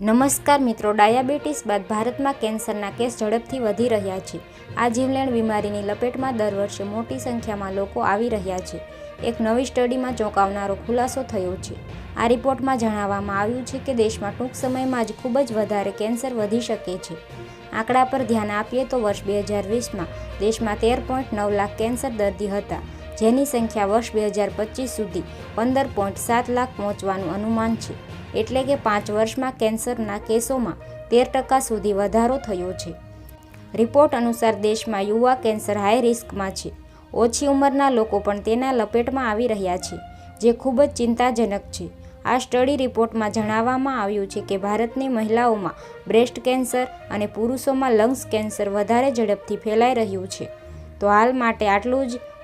નમસ્કાર મિત્રો, ડાયાબિટીસ બાદ ભારતમાં કેન્સરના કેસ ઝડપથી વધી રહ્યા છે. આ જીવલેણ બીમારીની લપેટમાં દર વર્ષે મોટી સંખ્યામાં લોકો આવી રહ્યા છે. એક નવી સ્ટડીમાં ચોંકાવનારો ખુલાસો થયો છે. આ રિપોર્ટમાં જણાવવામાં આવ્યું છે કે દેશમાં ટૂંક સમયમાં જ ખૂબ જ વધારે કેન્સર વધી શકે છે. આંકડા પર ધ્યાન આપીએ તો વર્ષ બે હજાર વીસમાં દેશમાં તેર પોઈન્ટ નવ લાખ કેન્સર દર્દી હતા. જેની સંખ્યા વર્ષ બે હજાર પચીસ સુધી પંદર પોઈન્ટ સાત લાખ પહોંચવાનું અનુમાન છે. એટલે કે પાંચ વર્ષમાં કેન્સરના કેસોમાં તેર ટકા સુધી વધારો થયો છે. રિપોર્ટ અનુસાર દેશમાં યુવા કેન્સર હાઈ રિસ્કમાં છે. ઓછી ઉંમરના લોકો પણ તેના લપેટમાં આવી રહ્યા છે, જે ખૂબ જ ચિંતાજનક છે. આ સ્ટડી રિપોર્ટમાં જણાવવામાં આવ્યું છે કે ભારતની મહિલાઓમાં બ્રેસ્ટ કેન્સર અને પુરુષોમાં લંગ્સ કેન્સર વધારે ઝડપથી ફેલાઈ રહ્યું છે. તો હાલ માટે આટલું જ.